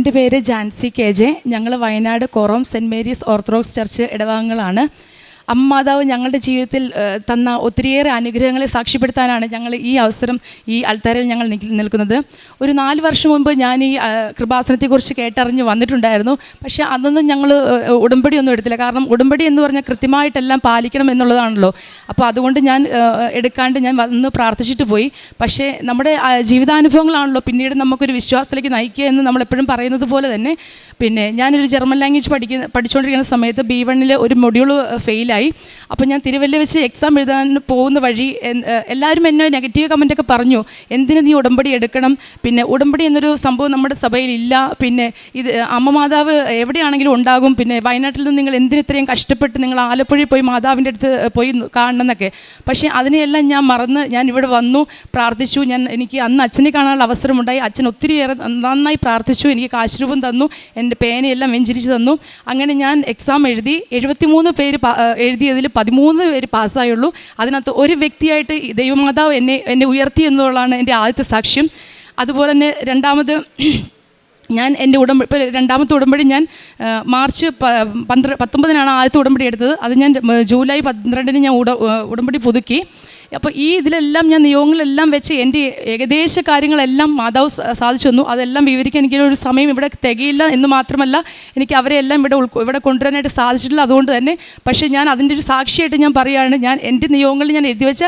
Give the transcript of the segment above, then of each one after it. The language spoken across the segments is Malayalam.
എന്റെ പേര് ജാൻസി കെ ജെ. ഞങ്ങൾ Wayanad Korom Saint Mary's Orthodox Church ഇടവാങ്ങളാണ് അമ്മ മാതാവ് ഞങ്ങളുടെ ജീവിതത്തിൽ തന്ന ഒത്തിരിയേറെ അനുഗ്രഹങ്ങളെ സാക്ഷ്യപ്പെടുത്താനാണ് ഞങ്ങൾ ഈ അവസരം ഈ അൾത്താരയിൽ ഞങ്ങൾ നിൽക്കുന്നത്. ഒരു നാല് വർഷം മുമ്പ് ഞാൻ ഈ കൃപാസനത്തെക്കുറിച്ച് കേട്ടറിഞ്ഞ് വന്നിട്ടുണ്ടായിരുന്നു. പക്ഷേ അന്നൊന്നും ഞങ്ങൾ ഉടമ്പടി ഒന്നും എടുത്തില്ല. കാരണം ഉടമ്പടി എന്ന് പറഞ്ഞാൽ കൃത്യമായിട്ടെല്ലാം പാലിക്കണം എന്നുള്ളതാണല്ലോ. അപ്പോൾ അതുകൊണ്ട് ഞാൻ എടുക്കാണ്ട് ഞാൻ വന്ന് പ്രാർത്ഥിച്ചിട്ട് പോയി. പക്ഷേ നമ്മുടെ ജീവിതാനുഭവങ്ങളാണല്ലോ പിന്നീട് നമുക്കൊരു വിശ്വാസത്തിലേക്ക് നയിക്കുക എന്ന് നമ്മളെപ്പോഴും പറയുന്നത് പോലെ തന്നെ. പിന്നെ ഞാനൊരു ജർമ്മൻ ലാംഗ്വേജ് പഠിക്കുന്ന പഠിച്ചുകൊണ്ടിരിക്കുന്ന സമയത്ത് ബി വണ്ണിൽ ഒരു മൊഡ്യൂൾ ഫെയിലായി അപ്പോൾ ഞാൻ തിരുവല്ല വെച്ച് എക്സാം എഴുതാൻ പോകുന്ന വഴി എല്ലാവരും എന്നെ നെഗറ്റീവ് കമന്റൊക്കെ പറഞ്ഞു. എന്തിന് നീ ഉടമ്പടി എടുക്കണം? പിന്നെ ഉടമ്പടി എന്നൊരു സംഭവം നമ്മുടെ സഭയിൽ ഇല്ല പിന്നെ ഇത് അമ്മ മാതാവ് എവിടെയാണെങ്കിലും ഉണ്ടാകും. പിന്നെ വയനാട്ടിൽ നിന്ന് നിങ്ങൾ എന്തിന് ഇത്രയും കഷ്ടപ്പെട്ട് നിങ്ങൾ ആലപ്പുഴയിൽ പോയി മാതാവിന്റെ അടുത്ത് പോയി കാണണം എന്നൊക്കെ പക്ഷേ അതിനെയെല്ലാം ഞാൻ മറന്ന് ഞാൻ ഇവിടെ വന്നു പ്രാർത്ഥിച്ചു. ഞാൻ എനിക്ക് അന്ന് അച്ഛനെ കാണാനുള്ള അവസരമുണ്ടായി. അച്ഛൻ ഒത്തിരിയേറെ നന്നായി പ്രാർത്ഥിച്ചു. എനിക്ക് കാശുരൂപം തന്നു. എന്റെ പേനയെല്ലാം വെഞ്ചരിച്ച് തന്നു. അങ്ങനെ ഞാൻ എക്സാം എഴുതി. എഴുപത്തിമൂന്ന് പേര് എഴുതിയതിൽ പതിമൂന്ന് പേര് പാസ്സായുള്ളൂ. അതിനകത്ത് ഒരു വ്യക്തിയായിട്ട് ദൈവമാതാവ് എന്നെ എന്നെ ഉയർത്തി എന്നുള്ളതാണ് എന്റെ ആദ്യത്തെ സാക്ഷ്യം. അതുപോലെ തന്നെ രണ്ടാമത് ഞാൻ എന്റെ ഉടമ്പടി ഇപ്പോൾ രണ്ടാമത്തെ ഉടമ്പടി ഞാൻ മാർച്ച് പന്ത്ര പത്തൊമ്പതിനാണ് ആദ്യത്തെ ഉടമ്പടി എടുത്തത്. അത് ഞാൻ ജൂലൈ പന്ത്രണ്ടിന് ഞാൻ ഉട ഉടമ്പടി പുതുക്കി. അപ്പോൾ ഈ ഇതിലെല്ലാം ഞാൻ നിയോഗങ്ങളെല്ലാം വെച്ച് എന്റെ ഏകദേശ കാര്യങ്ങളെല്ലാം മാതാവ് സാധിച്ചു തന്നു. അതെല്ലാം വിവരിക്കാൻ എനിക്ക് ഒരു സമയം ഇവിടെ തികയില്ല എന്ന് മാത്രമല്ല എനിക്ക് അവരെ എല്ലാം ഇവിടെ ഉൾക്കൊ ഇവിടെ കൊണ്ടുവരാനായിട്ട് സാധിച്ചിട്ടില്ല അതുകൊണ്ട് തന്നെ. പക്ഷേ ഞാൻ അതിന്റെ ഒരു സാക്ഷിയായിട്ട് ഞാൻ പറയുകയാണ് ഞാൻ എന്റെ നിയോഗങ്ങളിൽ ഞാൻ എഴുതി വെച്ച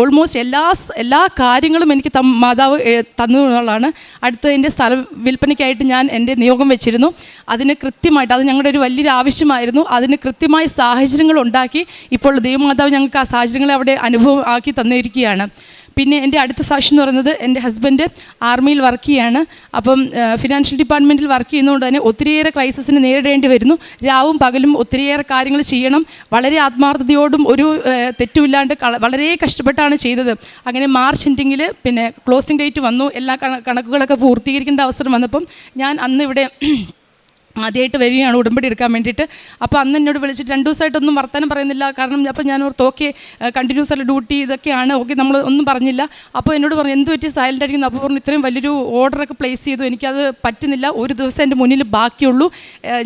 ഓൾമോസ്റ്റ് എല്ലാ എല്ലാ കാര്യങ്ങളും എനിക്ക് മാതാവ് തന്നു എന്നുള്ളതാണ്. അടുത്ത എന്റെ സ്ഥലം വിൽപ്പനയ്ക്കായിട്ട് ഞാൻ എന്റെ നിയോഗം വെച്ചിരുന്നു. അതിന് കൃത്യമായിട്ട് അത് ഞങ്ങളുടെ ഒരു വലിയൊരു ആവശ്യമായിരുന്നു. അതിന് കൃത്യമായ സാഹചര്യങ്ങൾ ഉണ്ടാക്കി ഇപ്പോൾ ദൈവമാതാവ് ഞങ്ങൾക്ക് ആ സാഹചര്യങ്ങളെ അവിടെ അനുഭവം ആക്കി തന്നിരിക്കുകയാണ്. പിന്നെ എന്റെ അടുത്ത സാക്ഷി എന്ന് പറയുന്നത് എന്റെ ഹസ്ബൻഡ് ആർമിയിൽ വർക്ക് ചെയ്യാണ്. അപ്പം ഫിനാൻഷ്യൽ ഡിപ്പാർട്ട്മെന്റിൽ വർക്ക് ചെയ്യുന്നതുകൊണ്ട് തന്നെ ഒത്തിരിയേറെ ക്രൈസിസിനെ നേരിടേണ്ടി വരുന്നു. രാവും പകലും ഒത്തിരിയേറെ കാര്യങ്ങൾ ചെയ്യണം. വളരെ ആത്മാർത്ഥതയോടും ഒരു തെറ്റുമില്ലാണ്ട് വളരെ കഷ്ടപ്പെട്ടാണ് ചെയ്തത്. അങ്ങനെ മാർച്ച് എൻഡിങ്ങിൽ പിന്നെ ക്ലോസിംഗ് ഡേറ്റ് വന്നു. എല്ലാ കണക്കുകളൊക്കെ പൂർത്തീകരിക്കേണ്ട അവസരം വന്നപ്പം ഞാൻ അന്ന് ഇവിടെ ആദ്യമായിട്ട് വരികയാണ് ഉടമ്പടി എടുക്കാൻ വേണ്ടിയിട്ട്. അപ്പോൾ അന്ന് എന്നോട് വിളിച്ചിട്ട് രണ്ട് ദിവസമായിട്ടൊന്നും വർത്തമാനം പറയുന്നില്ല. കാരണം അപ്പോൾ ഞാൻ ഓർത്ത് ഓക്കെ കണ്ടിന്യൂസ് ആയിട്ട് ഡ്യൂട്ടി ഇതൊക്കെയാണ്. ഓക്കെ നമ്മൾ ഒന്നും പറഞ്ഞില്ല. അപ്പോൾ എന്നോട് പറഞ്ഞു എന്ത് പറ്റി? സൈലന്റ് ആയിരിക്കുന്നു. അപ്പോൾ പറഞ്ഞു ഇത്രയും വലിയൊരു ഓർഡറൊക്കെ പ്ലേസ് ചെയ്തു. എനിക്കത് പറ്റുന്നില്ല. ഒരു ദിവസം എന്റെ മുന്നിൽ ബാക്കിയുള്ളൂ.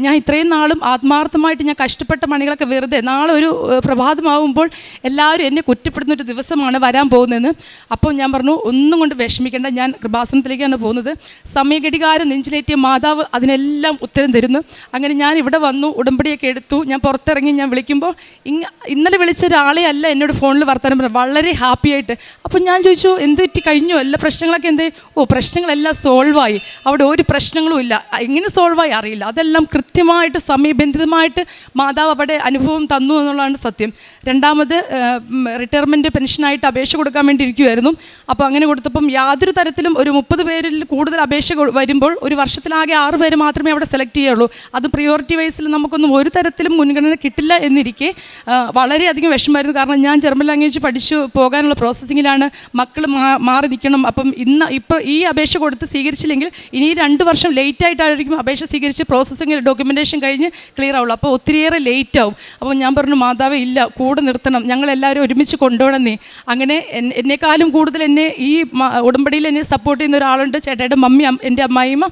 ഞാൻ ഇത്രയും നാളും ആത്മാർത്ഥമായിട്ട് ഞാൻ കഷ്ടപ്പെട്ട പണികളൊക്കെ വെറുതെ നാളെ ഒരു പ്രഭാതമാവുമ്പോൾ എല്ലാവരും എന്നെ കുറ്റപ്പെടുന്ന ഒരു ദിവസമാണ് വരാൻ പോകുന്നതെന്ന്. അപ്പോൾ ഞാൻ പറഞ്ഞു ഒന്നും കൊണ്ട് വിഷമിക്കേണ്ട. ഞാൻ കൃപാസനത്തിലേക്കാണ് പോകുന്നത്. സമയഘടികാരം നെഞ്ചിലേറ്റിയ മാതാവ് അതിനെല്ലാം ഉത്തരം തരുന്നു. അങ്ങനെ ഞാൻ ഇവിടെ വന്നു ഉടമ്പടിയൊക്കെ എടുത്തു. ഞാൻ പുറത്തിറങ്ങി ഞാൻ വിളിക്കുമ്പോൾ ഇങ്ങ ഇന്നലെ വിളിച്ച ഒരാളെ അല്ല എന്നോട് ഫോണിൽ വർത്തമാനം പറഞ്ഞു വളരെ ഹാപ്പി ആയിട്ട്. അപ്പോൾ ഞാൻ ചോദിച്ചു എന്ത് പറ്റി? കഴിഞ്ഞു? എല്ലാ പ്രശ്നങ്ങളൊക്കെ എന്ത്? ഓ പ്രശ്നങ്ങളെല്ലാം സോൾവായി അവിടെ ഒരു പ്രശ്നങ്ങളും ഇല്ല. എങ്ങനെ സോൾവായി അറിയില്ല. അതെല്ലാം കൃത്യമായിട്ട് സമയബന്ധിതമായിട്ട് മാതാവ് അവിടെ അനുഭവം തന്നു എന്നുള്ളതാണ് സത്യം. രണ്ടാമത് റിട്ടയർമെന്റ് പെൻഷനായിട്ട് അപേക്ഷ കൊടുക്കാൻ വേണ്ടി ഇരിക്കുമായിരുന്നു അപ്പോൾ അങ്ങനെ കൊടുത്തപ്പം യാതൊരു തരത്തിലും ഒരു മുപ്പത് പേരിൽ കൂടുതൽ അപേക്ഷ വരുമ്പോൾ ഒരു വർഷത്തിലാകെ ആറ് പേര് മാത്രമേ അവിടെ സെലക്ട് ചെയ്യുള്ളൂ അത് പ്രിയോറിറ്റി വൈസിൽ നമുക്കൊന്നും ഒരു തരത്തിലും മുൻഗണന കിട്ടില്ല എന്നിരിക്കെ വളരെയധികം വിഷമമായിരുന്നു. കാരണം ഞാൻ ജർമ്മൻ ലാംഗ്വേജ് പഠിച്ചു പോകാനുള്ള പ്രോസസ്സിങ്ങിലാണ് മക്കൾ മാറി നിൽക്കണം. അപ്പം ഇന്ന് ഇപ്പോൾ ഈ അപേക്ഷ കൊടുത്ത് സ്വീകരിച്ചില്ലെങ്കിൽ ഇനി രണ്ട് വർഷം ലേറ്റ് ആയിട്ടായിരിക്കും അപേക്ഷ സ്വീകരിച്ച് പ്രോസസ്സിങ് ഡോക്യുമെന്റേഷൻ കഴിഞ്ഞ് ക്ലിയർ ആവുള്ളൂ. അപ്പോൾ ഒത്തിരിയേറെ ലേറ്റ് ആവും. അപ്പോൾ ഞാൻ പറഞ്ഞു മാതാവേ ഇല്ല കൂടെ നിർത്തണം. ഞങ്ങളെല്ലാവരും ഒരുമിച്ച് കൊണ്ടുപോകണം നീ അങ്ങനെ എന്നെക്കാളും കൂടുതൽ എന്നെ ഈ ഉടമ്പടിയിൽ എന്നെ സപ്പോർട്ട് ചെയ്യുന്ന ഒരാളുണ്ട്. ചേട്ടയുടെ മമ്മി എന്റെ അമ്മായിമ്മ.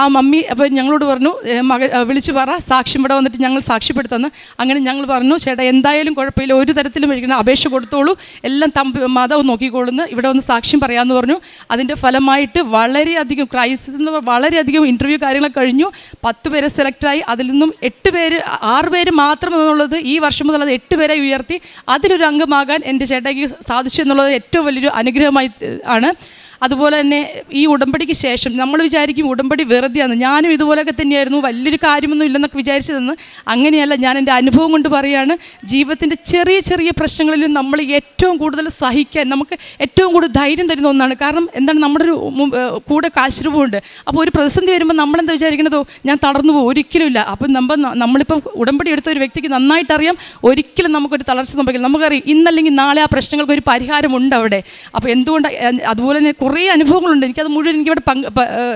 ആ മമ്മി അപ്പോൾ ഞങ്ങളോട് പറഞ്ഞു "ഏ, മക വിളിച്ചു പറ സാക്ഷ്യം ഇവിടെ വന്നിട്ട് ഞങ്ങൾ സാക്ഷ്യപ്പെടുത്തുന്നു. അങ്ങനെ ഞങ്ങൾ പറഞ്ഞു ചേട്ടാ എന്തായാലും കുഴപ്പമില്ല. ഒരു തരത്തിലും കഴിക്കണം അപേക്ഷ കൊടുത്തോളൂ. എല്ലാം തമ്പി മാതാവ് നോക്കിക്കോളുന്നു ഇവിടെ വന്ന് സാക്ഷ്യം പറയാമെന്ന് പറഞ്ഞു. അതിന്റെ ഫലമായിട്ട് വളരെയധികം ക്രൈസിസ് എന്ന് പറഞ്ഞാൽ വളരെയധികം ഇന്റർവ്യൂ കാര്യങ്ങളൊക്കെ കഴിഞ്ഞു. പത്ത് പേരെ സെലക്റ്റായി അതിൽ നിന്നും എട്ട് പേര് ആറ് പേര് മാത്രം എന്നുള്ളത് ഈ വർഷം മുതൽ അത് എട്ട് പേരെ ഉയർത്തി. അതിലൊരു അംഗമാകാൻ എന്റെ ചേട്ടായിക്ക് സാധിച്ചു എന്നുള്ളത് ഏറ്റവും വലിയൊരു അനുഗ്രഹമായി ആണ്. അതുപോലെ തന്നെ ഈ ഉടമ്പടിക്ക് ശേഷം നമ്മൾ വിചാരിക്കും ഉടമ്പടി വെറുതെയാണ്. ഞാനും ഇതുപോലെയൊക്കെ തന്നെയായിരുന്നു. വലിയൊരു കാര്യമൊന്നും ഇല്ലെന്നൊക്കെ വിചാരിച്ചതെന്ന് അങ്ങനെയല്ല. ഞാൻ എന്റെ അനുഭവം കൊണ്ട് പറയുകയാണ് ജീവിതത്തിന്റെ ചെറിയ ചെറിയ പ്രശ്നങ്ങളിലും നമ്മൾ ഏറ്റവും കൂടുതൽ സഹിക്കാൻ നമുക്ക് ഏറ്റവും കൂടുതൽ ധൈര്യം തരുന്ന ഒന്നാണ്. കാരണം എന്താണ് നമ്മുടെ ഒരു കൂടെ കാശ്രൂപമുണ്ട്. അപ്പോൾ ഒരു പ്രതിസന്ധി വരുമ്പോൾ നമ്മളെന്താ വിചാരിക്കണതോ? ഞാൻ തളർന്നു പോകും. ഒരിക്കലുമില്ല. അപ്പം നമ്മൾ നമ്മളിപ്പോൾ ഉടമ്പടി എടുത്ത ഒരു വ്യക്തിക്ക് നന്നായിട്ട് അറിയാം ഒരിക്കലും നമുക്കൊരു തളർച്ച സംഭവിക്കില്ല. നമുക്കറിയാം ഇന്നല്ലെങ്കിൽ നാളെ ആ പ്രശ്നങ്ങൾക്ക് ഒരു പരിഹാരമുണ്ട് അവിടെ. അപ്പോൾ എന്തുകൊണ്ട് അതുപോലെ തന്നെ കുറേ അനുഭവങ്ങളുണ്ട്. എനിക്കത് മുഴുവൻ എനിക്കിവിടെ പങ്ക്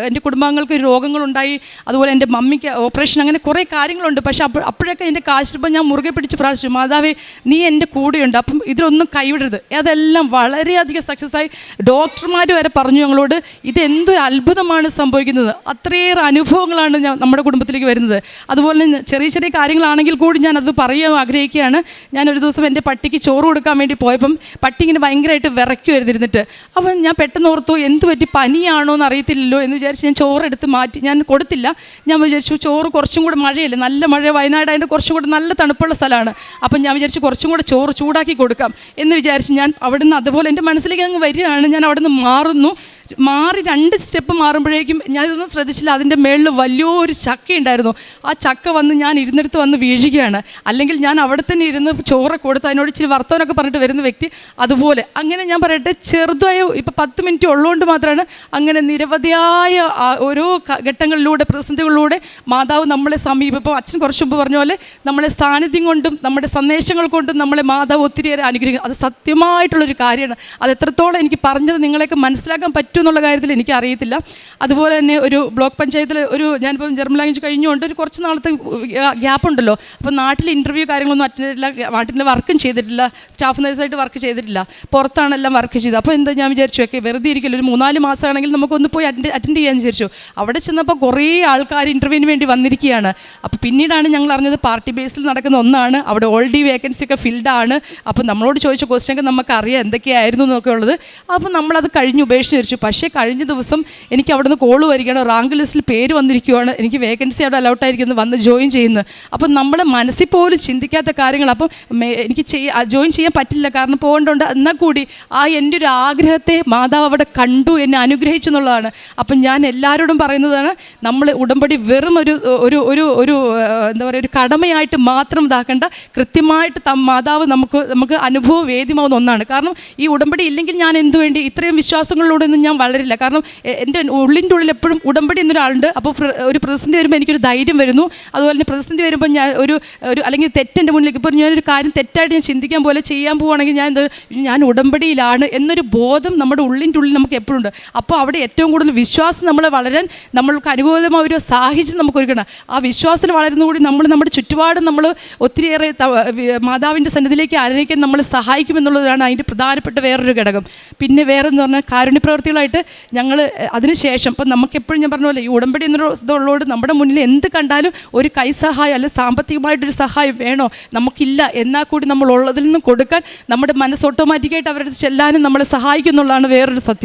എന്റെ കുടുംബാംഗങ്ങൾക്ക് രോഗങ്ങളുണ്ടായി. അതുപോലെ എന്റെ മമ്മിക്ക് ഓപ്പറേഷൻ അങ്ങനെ കുറേ കാര്യങ്ങളുണ്ട്. പക്ഷേ അപ്പോൾ അപ്പോഴൊക്കെ എന്റെ കാശിപ്പം ഞാൻ മുറുകെ പിടിച്ച് പ്രാർത്ഥിച്ചു മാതാവേ നീ എന്റെ കൂടെയുണ്ട്. അപ്പം ഇതിലൊന്നും കൈവിടരുത്. അതെല്ലാം വളരെയധികം സക്സസ് ആയി. ഡോക്ടർമാർ വരെ പറഞ്ഞു ഞങ്ങളോട് ഇതെന്തൊരു അത്ഭുതമാണ് സംഭവിക്കുന്നത്. അത്രയേറെ അനുഭവങ്ങളാണ് ഞാൻ നമ്മുടെ കുടുംബത്തിലേക്ക് വരുന്നത്. അതുപോലെ ചെറിയ ചെറിയ കാര്യങ്ങളാണെങ്കിൽ കൂടി ഞാൻ അത് പറയാൻ ആഗ്രഹിക്കുകയാണ്. ഞാൻ ഒരു ദിവസം എന്റെ പട്ടിക്ക് ചോറ് കൊടുക്കാൻ വേണ്ടി പോയപ്പം പട്ടി ഇങ്ങനെ ഭയങ്കരമായിട്ട് വിറയ്ക്കുമായിരുന്നു ഇരുന്നിട്ട്. അപ്പം ഞാൻ പെട്ടെന്ന് ഓർത്തു എന്ത് പറ്റി? പനിയാണോ എന്ന് അറിയത്തില്ലല്ലോ എന്ന് വിചാരിച്ച് ഞാൻ ചോറ് എടുത്ത് മാറ്റി. ഞാൻ കൊടുത്തില്ല. ഞാൻ വിചാരിച്ചു ചോറ് കുറച്ചും കൂടെ മഴയല്ലേ? നല്ല മഴ. വയനാട് അതിന്റെ കുറച്ചും കൂടെ നല്ല തണുപ്പുള്ള സ്ഥലമാണ്. അപ്പം ഞാൻ വിചാരിച്ചു കുറച്ചും കൂടെ ചോറ് ചൂടാക്കി കൊടുക്കാം എന്ന് വിചാരിച്ച് ഞാൻ അവിടുന്ന് അതുപോലെ എന്റെ മനസ്സിലേക്ക് അങ്ങ് വരികയാണ്. ഞാൻ അവിടുന്ന് മാറുന്നു. മാറി രണ്ട് സ്റ്റെപ്പ് മാറുമ്പോഴേക്കും ഞാൻ ഇതൊന്നും ശ്രദ്ധിച്ചില്ല. അതിന്റെ മേളിൽ വലിയൊരു ചക്ക ഉണ്ടായിരുന്നു ആ ചക്ക വന്ന് ഞാൻ ഇരുന്നിടത്ത് വന്ന് വീഴുകയാണ്. അല്ലെങ്കിൽ ഞാൻ അവിടെ തന്നെ ഇരുന്ന് ചോറ് കൊടുത്ത് അതിനോട് ഇച്ചിരി വർത്തമാനമൊക്കെ പറഞ്ഞിട്ട് വരുന്ന വ്യക്തി അതുപോലെ. അങ്ങനെ ഞാൻ പറയട്ടെ ചെറുതായ ഇപ്പം പത്ത് മിനിറ്റ് ഉള്ളതുകൊണ്ട് മാത്രമാണ് അങ്ങനെ നിരവധിയായ ഓരോ ഘട്ടങ്ങളിലൂടെ പ്രതിസന്ധികളിലൂടെ മാതാവ് നമ്മളെ സമീപം ഇപ്പോൾ അച്ഛൻ കുറച്ചു മുമ്പ് പറഞ്ഞ പോലെ നമ്മളെ സാന്നിധ്യം കൊണ്ടും നമ്മുടെ സന്ദേശങ്ങൾ കൊണ്ടും നമ്മളെ മാതാവ് ഒത്തിരിയേറെ അനുഗ്രഹിക്കും. അത് സത്യമായിട്ടുള്ളൊരു കാര്യമാണ്. അത് എത്രത്തോളം എനിക്ക് പറഞ്ഞത് നിങ്ങളെയൊക്കെ മനസ്സിലാക്കാൻ പറ്റും എന്നുള്ള കാര്യത്തിൽ എനിക്ക് അറിയത്തില്ല. അതുപോലെ തന്നെ ഒരു ബ്ലോക്ക് പഞ്ചായത്തിൽ ഒരു ഞാനിപ്പം ജർമ്മൻ ലാംഗ്വേജ് കഴിഞ്ഞുകൊണ്ട് ഒരു കുറച്ച് നാളത്തെ ഗ്യാപ്പ് ഉണ്ടല്ലോ. അപ്പോൾ നാട്ടിൽ ഇന്റർവ്യൂ കാര്യങ്ങളൊന്നും അറ്റൻഡ് ചെയ്തിട്ടില്ല നാട്ടിൽ വർക്കും ചെയ്തിട്ടില്ല സ്റ്റാഫ് നേഴ്സായിട്ട് വർക്ക് ചെയ്തിട്ടില്ല പുറത്താണെല്ലാം വർക്ക് ചെയ്തത് അപ്പോൾ എന്താ ഞാൻ വിചാരിച്ചു ഒക്കെ വെറുതെ ഇരിക്കില്ല ഒരു മൂന്നാൽ മാസമാണെങ്കിൽ നമുക്കൊന്ന് പോയി അറ്റൻഡ് അറ്റൻഡ് ചെയ്യാൻ വിചാരിച്ചു. അവിടെ ചെന്നപ്പോൾ കുറേ ആൾക്കാർ ഇന്റർവ്യൂവിന് വേണ്ടി വന്നിരിക്കുകയാണ്. അപ്പോൾ പിന്നീടാണ് ഞങ്ങൾ അറിഞ്ഞത് പാർട്ടി ബേസിൽ നടക്കുന്ന ഒന്നാണ്. അവിടെ ഓൾറെഡി വേക്കൻസി ഒക്കെ ഫിൽഡ് ആണ്. അപ്പോൾ നമ്മളോട് ചോദിച്ച ക്വസ്റ്റ്യൻ നമുക്ക് അറിയാം എന്തൊക്കെയായിരുന്നു എന്നൊക്കെ ഉള്ളത്. അപ്പോൾ നമ്മളത് കഴിഞ്ഞ് ഉപേക്ഷിച്ച് വരച്ചു പക്ഷേ കഴിഞ്ഞ ദിവസം എനിക്ക് അവിടെ നിന്ന് കോൾ വരികയാണ് റാങ്ക് ലിസ്റ്റിൽ പേര് വന്നിരിക്കുകയാണ് എനിക്ക് വേക്കൻസി അവിടെ അലൗട്ട് ആയിരിക്കുന്നത് വന്ന് ജോയിൻ ചെയ്യുന്നത് അപ്പോൾ നമ്മൾ മനസ്സിൽ പോലും ചിന്തിക്കാത്ത കാര്യങ്ങൾ. അപ്പം എനിക്ക് ജോയിൻ ചെയ്യാൻ പറ്റില്ല. കാരണം പോകേണ്ടതുണ്ട്. എന്നാൽ കൂടി ആ എന്റെ ഒരു ആഗ്രഹത്തെ മാതാവ് അവിടെ കണ്ടു എന്നെ അനുഗ്രഹിച്ചു എന്നുള്ളതാണ്. അപ്പം ഞാൻ എല്ലാവരോടും പറയുന്നതാണ് നമ്മൾ ഉടമ്പടി വെറും ഒരു ഒരു ഒരു ഒരു എന്താ പറയുക ഒരു കടമയായിട്ട് മാത്രം ഇതാക്കേണ്ട. കൃത്യമായിട്ട് മാതാവ് നമുക്ക് നമുക്ക് അനുഭവ വേദ്യമാവുന്ന ഒന്നാണ്. കാരണം ഈ ഉടമ്പടി ഇല്ലെങ്കിൽ ഞാൻ എന്തു വേണ്ടി? ഇത്രയും വിശ്വാസങ്ങളിലൂടെ ഒന്നും ഞാൻ വളരില്ല. കാരണം എന്റെ ഉള്ളിന്റെ ഉള്ളിൽ എപ്പോഴും ഉടമ്പടി എന്നൊരാളുണ്ട്. അപ്പോൾ ഒരു പ്രതിസന്ധി വരുമ്പോൾ എനിക്കൊരു ധൈര്യം വരുന്നു. അതുപോലെ തന്നെ പ്രതിസന്ധി വരുമ്പോൾ ഞാൻ ഒരു ഒരു അല്ലെങ്കിൽ തെറ്റെന്റെ മുന്നിലേക്ക് ഇപ്പോൾ ഞാനൊരു കാര്യം തെറ്റായിട്ട് ഞാൻ ചിന്തിക്കാൻ പോലെ ചെയ്യാൻ പോവുകയാണെങ്കിൽ ഞാൻ ഞാൻ ഉടമ്പടിയിലാണ് എന്നൊരു ബോധം നമ്മുടെ ഉള്ളിന്റെ ഉള്ളിൽ നമുക്ക് എപ്പോഴും ഉണ്ട് അപ്പോൾ അവിടെ ഏറ്റവും കൂടുതൽ വിശ്വാസം നമ്മളെ വളരാൻ നമ്മൾക്ക് അനുകൂലമായ ഒരു സാഹചര്യം നമുക്ക് ഒരുക്കണം ആ വിശ്വാസത്തിൽ വളരുന്നതുകൂടി നമ്മൾ നമ്മുടെ ചുറ്റുപാടും നമ്മൾ ഒത്തിരിയേറെ മാതാവിന്റെ സന്നിധിയിലേക്ക് ആരാധിക്കാൻ നമ്മൾ സഹായിക്കുമെന്നുള്ളതാണ് അതിന്റെ പ്രധാനപ്പെട്ട വേറൊരു ഘടകം. പിന്നെ വേറെ എന്ന് പറഞ്ഞാൽ കാരുണ്യപ്രവർത്തികളായിട്ട് ഞങ്ങൾ അതിനുശേഷം ഇപ്പം നമുക്കെപ്പോഴും ഞാൻ പറഞ്ഞ പോലെ ഈ ഉടമ്പടി എന്നൊരു ഇതുള്ളതുകൊണ്ട് നമ്മുടെ മുന്നിൽ എന്ത് കണ്ടാലും ഒരു കൈ സഹായം അല്ലെങ്കിൽ സാമ്പത്തികമായിട്ടൊരു സഹായം വേണോ? നമുക്കില്ല. എന്നാൽ കൂടി നമ്മൾ ഉള്ളതിൽ നിന്ന് കൊടുക്കാൻ നമ്മുടെ മനസ്സ് ഓട്ടോമാറ്റിക്കായിട്ട് അവരുടെ ചെല്ലാനും നമ്മളെ സഹായിക്കുന്നുള്ളതാണ് വേറൊരു സത്യം.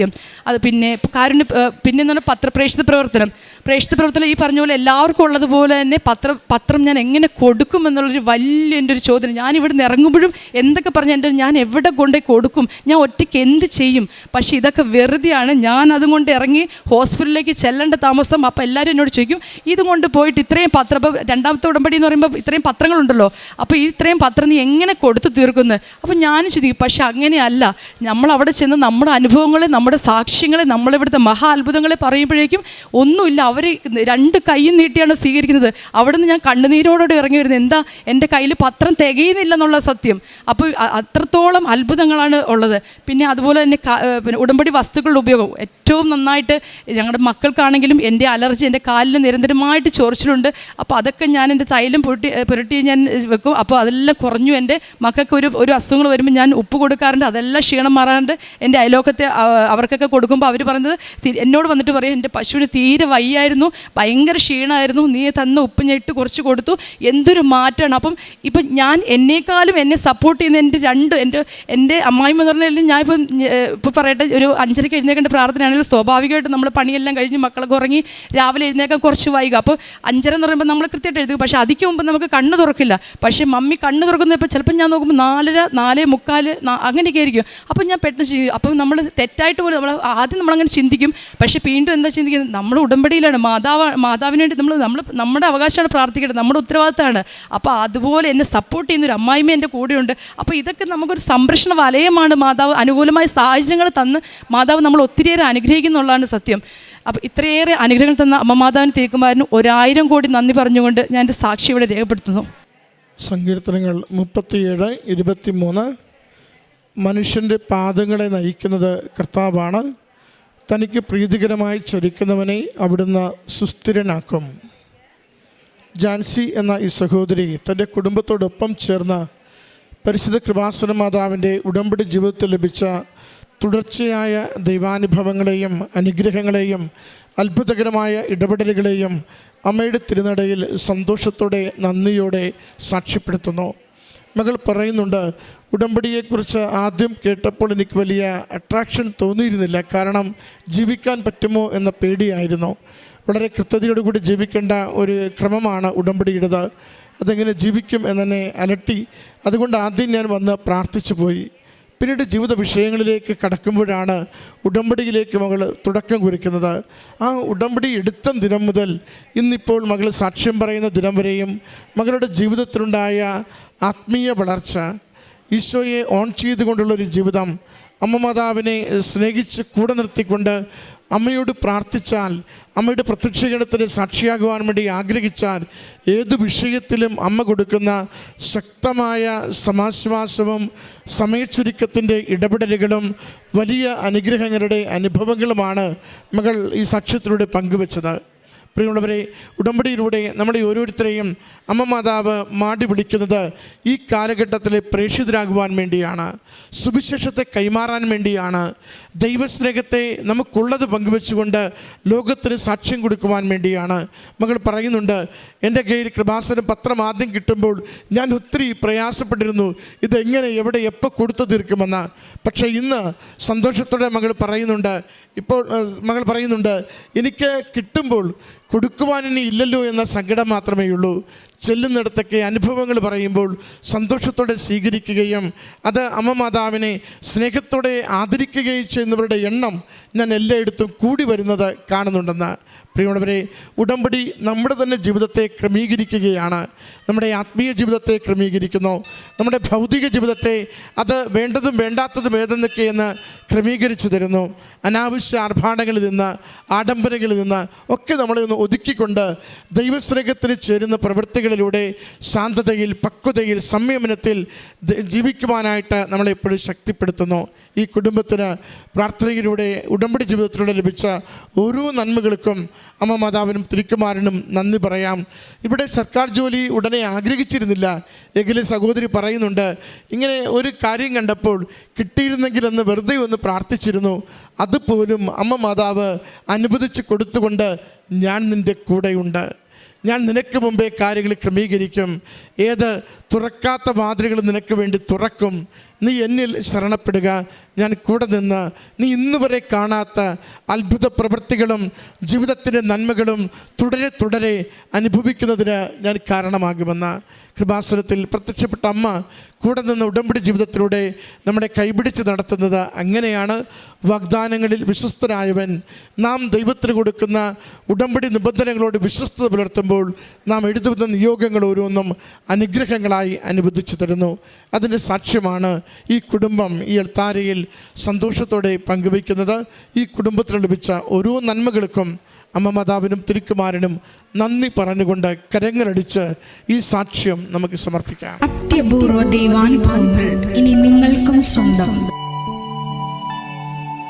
അത് പിന്നെ കാരുണ്യ പിന്നെ എന്ന് പറഞ്ഞാൽ പത്രപ്രേക്ഷിത പ്രവർത്തനം. പ്രേക്ഷിത പ്രവർത്തനം ഈ പറഞ്ഞ പോലെ എല്ലാവർക്കും ഉള്ളതുപോലെ തന്നെ പത്രം പത്രം ഞാൻ എങ്ങനെ കൊടുക്കും എന്നുള്ളൊരു വലിയ എന്റെ ഒരു ചോദ്യം ഞാൻ നിന്ന് ഇറങ്ങുമ്പോഴും എന്തൊക്കെ പറഞ്ഞ എന്റെ ഞാൻ എവിടെ കൊണ്ടേ കൊടുക്കും? ഞാൻ ഒറ്റയ്ക്ക് എന്ത് ചെയ്യും? പക്ഷേ ഇതൊക്കെ വെറുതെയാണ്. ഞാൻ അതുകൊണ്ട് ഇറങ്ങി ഹോസ്പിറ്റലിലേക്ക് ചെല്ലേണ്ട താമസം അപ്പോൾ എല്ലാവരും എന്നോട് ചോദിക്കും ഇതുകൊണ്ട് പോയിട്ട് ഇത്രയും പത്രം രണ്ടാമത്തെ ഉടമ്പടി എന്ന് പറയുമ്പോൾ ഇത്രയും പത്രങ്ങളുണ്ടല്ലോ. അപ്പോൾ ഇത്രയും പത്രം നീ എങ്ങനെ കൊടുത്തു തീർക്കുന്നത് അപ്പോൾ ഞാൻ ചിന്തിക്കും പക്ഷെ അങ്ങനെയല്ല. നമ്മൾ അവിടെ ചെന്ന് നമ്മുടെ അനുഭവങ്ങളെ നമ്മുടെ സാക്ഷ്യങ്ങളെ നമ്മളിവിടുത്തെ മഹാ അത്ഭുതങ്ങളെ പറയുമ്പോഴേക്കും ഒന്നുമില്ല. അവർ രണ്ട് കൈയും നീട്ടിയാണ് സ്വീകരിക്കുന്നത്. അവിടുന്ന് ഞാൻ കണ്ണുനീരോടെ ഇറങ്ങി വരുന്നത്. എന്താ എന്റെ കയ്യിൽ പത്രം തികയുന്നില്ല എന്നുള്ള സത്യം. അപ്പോൾ അത്രത്തോളം അത്ഭുതങ്ങളാണ് ഉള്ളത്. പിന്നെ അതുപോലെ തന്നെ പിന്നെ ഉടമ്പടി വസ്തുക്കളുടെ ഉപയോഗം. ഏറ്റവും നന്നായിട്ട് ഞങ്ങളുടെ മക്കൾക്കാണെങ്കിലും എന്റെ അലർജി എന്റെ കാലിൽ നിരന്തരമായിട്ട് ചൊറിച്ചിലുണ്ട്. അപ്പോൾ അതൊക്കെ ഞാൻ എന്റെ തൈലം പുരട്ടി പുരട്ടി ഞാൻ വെക്കും. അപ്പോൾ അതെല്ലാം കുറഞ്ഞു എന്റെ മക്കൾക്ക് ഒരു ഒരു അസുഖങ്ങൾ വരുമ്പോൾ ഞാൻ ഉപ്പ് കൊടുക്കാറുണ്ട്. അതെല്ലാം ക്ഷീണം മാറാറുണ്ട്. എന്റെ അയലോക്കത്തെ അവർക്കൊക്കെ കൊടുക്കുമ്പോൾ അവർ പറഞ്ഞത് എന്നോട് വന്നിട്ട് പറയും എന്റെ പശുവിന് തീരെ വയ്യായിരുന്നു ഭയങ്കര ക്ഷീണമായിരുന്നു നീ തന്ന ഉപ്പ് ഞാൻ ഇട്ട് കുറച്ച് കൊടുത്തു എന്തൊരു മാറ്റമാണ് അപ്പം ഇപ്പം ഞാൻ എന്നേക്കാളും എന്നെ സപ്പോർട്ട് ചെയ്യുന്ന എന്റെ രണ്ട് എന്റെ എന്റെ അമ്മായിമ്മ എന്ന് പറഞ്ഞാൽ ഞാൻ ഇപ്പം ഇപ്പോൾ പറയട്ടെ ഒരു അഞ്ചരയ്ക്ക് എഴുന്നേക്കേണ്ട പ്രാർത്ഥനയാണെങ്കിൽ സ്വാഭാവികമായിട്ട് നമ്മൾ പണിയെല്ലാം കഴിഞ്ഞ് മക്കളൊക്കെ ഉറങ്ങി രാവിലെ എഴുന്നേക്കാൻ കുറച്ച് വൈകും. അപ്പോൾ അഞ്ചര എന്ന് പറയുമ്പോൾ നമ്മൾ കൃത്യമായിട്ട് എഴുതുക പക്ഷേ അതിക്ക് മുമ്പ് നമുക്ക് കണ്ണ് തുറക്കില്ല. പക്ഷേ മമ്മി കണ്ണ് തുറക്കുന്നപ്പോൾ ചിലപ്പോൾ ഞാൻ നോക്കുമ്പോൾ നാലര നാലേ മുക്കാൽ അങ്ങനെയൊക്കെ ആയിരിക്കും. അപ്പം ഞാൻ പെട്ടെന്ന് ചെയ്യും. അപ്പം നമ്മൾ തെറ്റായിട്ട് പോലും നമ്മൾ ആദ്യം നമ്മളങ്ങനെ ചിന്തിക്കും. പക്ഷേ വീണ്ടും എന്താ ചിന്തിക്കുന്നത്? നമ്മൾ ഉടമ്പടിയിലാണ്. മാതാവ് മാതാവിന് വേണ്ടി നമ്മൾ നമ്മൾ നമ്മുടെ അവകാശമാണ് പ്രാർത്ഥിക്കേണ്ടത്. നമ്മുടെ ഉത്തരവാദിത്തമാണ്. അപ്പോൾ അതുപോലെ എന്നെ സപ്പോർട്ട് ചെയ്യുന്ന ഒരു അമ്മായിമ്മ എന്റെ കൂടെയുണ്ട്. അപ്പോൾ ഇതൊക്കെ നമുക്കൊരു സംരക്ഷണ വലയമാണ് മാതാവ് അനുകൂലമായ സാഹചര്യങ്ങൾ തന്ന് മാതാവ് നമ്മൾ ഒത്തിരിയേറെ അനുഗ്രഹിക്കുന്നുള്ളതാണ് സത്യം. അപ്പോൾ ഇത്രയേറെ അനുഗ്രഹങ്ങൾ തന്ന അമ്മ മാതാവിന് തിരുക്കുമാരന് ഒരായിരം കോടി നന്ദി പറഞ്ഞുകൊണ്ട് ഞാൻ എന്റെ സാക്ഷി ഇവിടെ രേഖപ്പെടുത്തുന്നു. സങ്കീർത്തനങ്ങൾ മുപ്പത്തിയേഴ് ഇരുപത്തിമൂന്ന് മനുഷ്യന്റെ പാദങ്ങളെ നയിക്കുന്നത് കർത്താവാണ്. തനിക്ക് പ്രീതികരമായി ചൊരിക്കുന്നവനെ അവിടുന്ന് സുസ്ഥിരനാക്കും. ജാൻസി എന്ന ഈ സഹോദരി തന്റെ കുടുംബത്തോടൊപ്പം ചേർന്ന് പരിശുദ്ധ കൃപാസന മാതാവിന്റെ ഉടമ്പടി ജീവിതത്തിൽ ലഭിച്ച തുടർച്ചയായ ദൈവാനുഭവങ്ങളെയും അനുഗ്രഹങ്ങളെയും അത്ഭുതകരമായ ഇടപെടലുകളെയും അമ്മയുടെ തിരുനടയിൽ സന്തോഷത്തോടെ നന്ദിയോടെ സാക്ഷ്യപ്പെടുത്തുന്നു. മകൾ പറയുന്നുണ്ട് ഉടമ്പടിയെക്കുറിച്ച് ആദ്യം കേട്ടപ്പോൾ എനിക്ക് വലിയ അട്രാക്ഷൻ തോന്നിയിരുന്നില്ല. കാരണം ജീവിക്കാൻ പറ്റുമോ എന്ന പേടിയായിരുന്നു. വളരെ കൃത്യതയോടുകൂടി ജീവിക്കേണ്ട ഒരു ക്രമമാണ് ഉടമ്പടിയുടേത്. അതെങ്ങനെ ജീവിക്കും എന്നെ അലട്ടി. അതുകൊണ്ട് ആദ്യം ഞാൻ വന്ന് പ്രാർത്ഥിച്ചു പോയി പിന്നീട് ജീവിത വിഷയങ്ങളിലേക്ക് കടക്കുമ്പോഴാണ് ഉടമ്പടിയിലേക്ക് മകൾ തുടക്കം കുറിക്കുന്നത്. ആ ഉടമ്പടി എടുത്ത ദിനം മുതൽ ഇന്നിപ്പോൾ മകൾ സാക്ഷ്യം പറയുന്ന ദിനം വരെയും മകളുടെ ജീവിതത്തിലുണ്ടായ ആത്മീയ വളർച്ച ഈശോയെ ഓൺ ചെയ്തുകൊണ്ടുള്ളൊരു ജീവിതം അമ്മ മാതാവിനെ സ്നേഹിച്ച് കൂടെ നിർത്തിക്കൊണ്ട് അമ്മയോട് പ്രാർത്ഥിച്ചാൽ അമ്മയുടെ പ്രത്യക്ഷീകരണത്തിന് സാക്ഷിയാകുവാൻ വേണ്ടി ആഗ്രഹിച്ചാൽ ഏത് വിഷയത്തിലും അമ്മ കൊടുക്കുന്ന ശക്തമായ സമാശ്വാസവും സമയച്ചുരുക്കത്തിന്റെ ഇടപെടലുകളും വലിയ അനുഗ്രഹങ്ങളുടെ അനുഭവങ്ങളുമാണ് മകൾ ഈ സാക്ഷ്യത്തിലൂടെ പങ്കുവച്ചത്. പ്രിയമുള്ളവരെ ഉടമ്പടിയിലൂടെ നമ്മുടെ ഓരോരുത്തരെയും അമ്മ മാതാവ് മാടി വിളിക്കുന്നത് ഈ കാലഘട്ടത്തിലെ പ്രേക്ഷിതരാകുവാൻ വേണ്ടിയാണ്. സുവിശേഷത്തെ കൈമാറാൻ വേണ്ടിയാണ്. ദൈവസ്നേഹത്തെ നമുക്കുള്ളത് പങ്കുവെച്ചുകൊണ്ട് ലോകത്തിന് സാക്ഷ്യം കൊടുക്കുവാൻ വേണ്ടിയാണ്. മകൾ പറയുന്നുണ്ട് എന്റെ കയ്യിൽ കൃപാസനം പത്രം ആദ്യം കിട്ടുമ്പോൾ ഞാൻ ഒത്തിരി പ്രയാസപ്പെട്ടിരുന്നു. ഇതെങ്ങനെ എവിടെ എപ്പോൾ കൊടുത്തു തീർക്കുമെന്ന്? പക്ഷേ ഇന്ന് സന്തോഷത്തോടെ മകൾ പറയുന്നുണ്ട് ഇപ്പോൾ മകൾ പറയുന്നുണ്ട് എനിക്ക് കിട്ടുമ്പോൾ കൊടുക്കുവാൻ ഇനി ഇല്ലല്ലോ എന്ന സങ്കടം മാത്രമേ ഉള്ളൂ ചെല്ലുന്നിടത്തൊക്കെ അനുഭവങ്ങൾ പറയുമ്പോൾ സന്തോഷത്തോടെ സ്വീകരിക്കുകയും അത് അമ്മ മാതാവിനെ സ്നേഹത്തോടെ ആദരിക്കുകയും ചെയ്യുന്നവരുടെ എണ്ണം ഞാൻ എല്ലായിടത്തും കൂടി വരുന്നത് കാണുന്നുണ്ടെന്ന്. പ്രിയമുള്ളവരെ ഉടമ്പടി നമ്മുടെ തന്നെ ജീവിതത്തെ ക്രമീകരിക്കുകയാണ്. നമ്മുടെ ആത്മീയ ജീവിതത്തെ ക്രമീകരിക്കുന്നു. നമ്മുടെ ഭൗതിക ജീവിതത്തെ അത് വേണ്ടതും വേണ്ടാത്തതും ഏതെന്നൊക്കെ എന്ന് ക്രമീകരിച്ചു തരുന്നു. അനാവശ്യ ആർഭാടങ്ങളിൽ നിന്ന് ആഡംബരങ്ങളിൽ നിന്ന് ഒക്കെ നമ്മളെ ഒന്ന് ഒതുക്കിക്കൊണ്ട് ദൈവസ്നേഹത്തിന് ചേരുന്ന പ്രവൃത്തികളിലൂടെ ശാന്തതയിൽ പക്വതയിൽ സംയമനത്തിൽ ജീവിക്കുവാനായിട്ട് നമ്മളെപ്പോഴും ശക്തിപ്പെടുത്തുന്നു. ഈ കുടുംബത്തിന് പ്രാർത്ഥനയിലൂടെ ഉടമ്പടി ജീവിതത്തിലൂടെ ലഭിച്ച ഓരോ നന്മകൾക്കും അമ്മ മാതാവിനും തിരുക്കുമാരനും നന്ദി പറയാം. ഇവിടെ സർക്കാർ ജോലി ഉടനെ ആഗ്രഹിച്ചിരുന്നില്ല. എങ്കിലും സഹോദരി പറയുന്നുണ്ട് ഇങ്ങനെ ഒരു കാര്യം കണ്ടപ്പോൾ കിട്ടിയിരുന്നെങ്കിൽ എന്ന് വെറുതെ ഒന്ന് പ്രാർത്ഥിച്ചിരുന്നു. അതുപോലും അമ്മ മാതാവ് അനുവദിച്ച് കൊടുത്തുകൊണ്ട് ഞാൻ നിന്റെ കൂടെയുണ്ട്. ഞാൻ നിനക്ക് മുമ്പേ കാര്യങ്ങൾ ക്രമീകരിക്കും. ഏത് തുറക്കാത്ത വാതിലുകൾ നിനക്ക് വേണ്ടി തുറക്കും. നീ എന്നിൽ ശരണപ്പെടുക. ഞാൻ കൂടെ നിന്ന് നീ ഇന്ന് വരെ കാണാത്ത അത്ഭുത പ്രവൃത്തികളും ജീവിതത്തിന്റെ നന്മകളും തുടരെ തുടരെ അനുഭവിക്കുന്നതിന് ഞാൻ കാരണമാകുമെന്ന് കൃപാസനത്തിൽ പ്രത്യക്ഷപ്പെട്ട അമ്മ കൂടെ നിന്ന് ഉടമ്പടി ജീവിതത്തിലൂടെ നമ്മളെ കൈപിടിച്ച് നടത്തുന്നത് അങ്ങനെയാണ്. വാഗ്ദാനങ്ങളിൽ വിശ്വസ്തരായവൻ നാം ദൈവത്തിന് കൊടുക്കുന്ന ഉടമ്പടി നിബന്ധനകളോട് വിശ്വസ്തത പുലർത്തുമ്പോൾ നാം എഴുതുന്ന നിയോഗങ്ങൾ ഓരോന്നും അനുഗ്രഹങ്ങളായി അനുവദിച്ചു തരുന്നു. അതിന്റെ സാക്ഷ്യമാണ് ഈ കുടുംബം ഈ എൽത്താരയിൽ സന്തോഷത്തോടെ പങ്കുവയ്ക്കുന്നത് ഈ കുടുംബത്തിന് ലഭിച്ച ഓരോ നന്മകൾക്കും അമ്മ മാതാവിനും തിരുക്കുമാരനും നന്ദി പറഞ്ഞുകൊണ്ട് കരങ്ങളടിച്ച് ഈ സാക്ഷ്യം നമുക്ക് സമർപ്പിക്കാം. അത്യപൂർവ ദൈവാനുഭവങ്ങൾ ഇനി നിങ്ങൾക്കും സ്വന്തം.